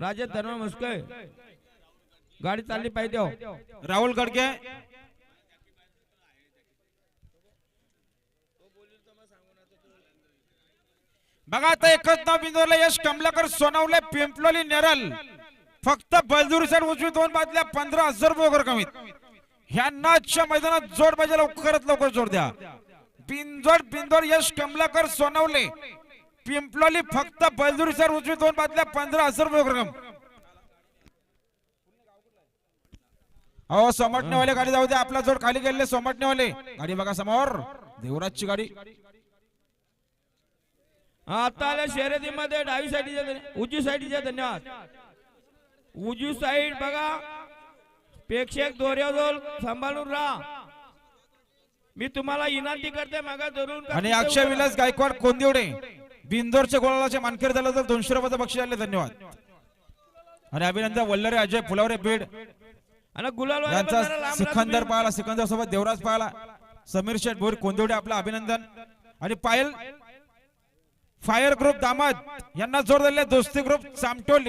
राजे धर्म मुस्कय गाडी चालली पाहिजे हो. राहुल गडके बघा आता एकच नाव बिंदवलं यश कमलाकर सोनवले पिंपलोली नेरल. फक्त बलदुरीसर उजवी दोन बाजल्या पंधरा हजार रुपये वगैरे कमीत. ह्यांना आजच्या मैदानात जोड पाहिजे लवकरात लवकर जोड द्या. बिंजोड बिंदोड यश कमलाकर सोनवले. पिंपलोली फक्त बलदुरीसर उजवी दोन बाजल्या पंधरा हजार रुपये वगैरे कमी अहो सोमटणेवाले गाडी जाऊ द्या आपला जोड खाली गेलेले सोमटणेवाले. गाडी बघा समोर देवराजची गाडी. आता आल्या शर्यतीमध्ये डावी साईडच्या उजवी साईडच्या धन्यवाद. उजवी साईड बघा. प्रेक्षक दोऱ्याजवळ सांभाळून राहा मी तुम्हाला विनंती करते मागा धरून का आणि अक्षय विलास गायकवाड कोंदिवडे. बिंदोरच्या गोळाचे मानकर झालं तर दोनशे रुपयाचं बक्षीस आले. धन्यवाद. आणि अभिनंदन वल्लरे अजय फुलावरे बीड. आणि गुलाल यांचा सिकंदर पाहिला सिकंदर सोबत देवराज पाहिला समीर शेठ भोर कोंदिवडे आपलं अभिनंदन. आणि पायल फायर ग्रुप दामद यांना जोड दिले दोस्ती ग्रुप चामटोली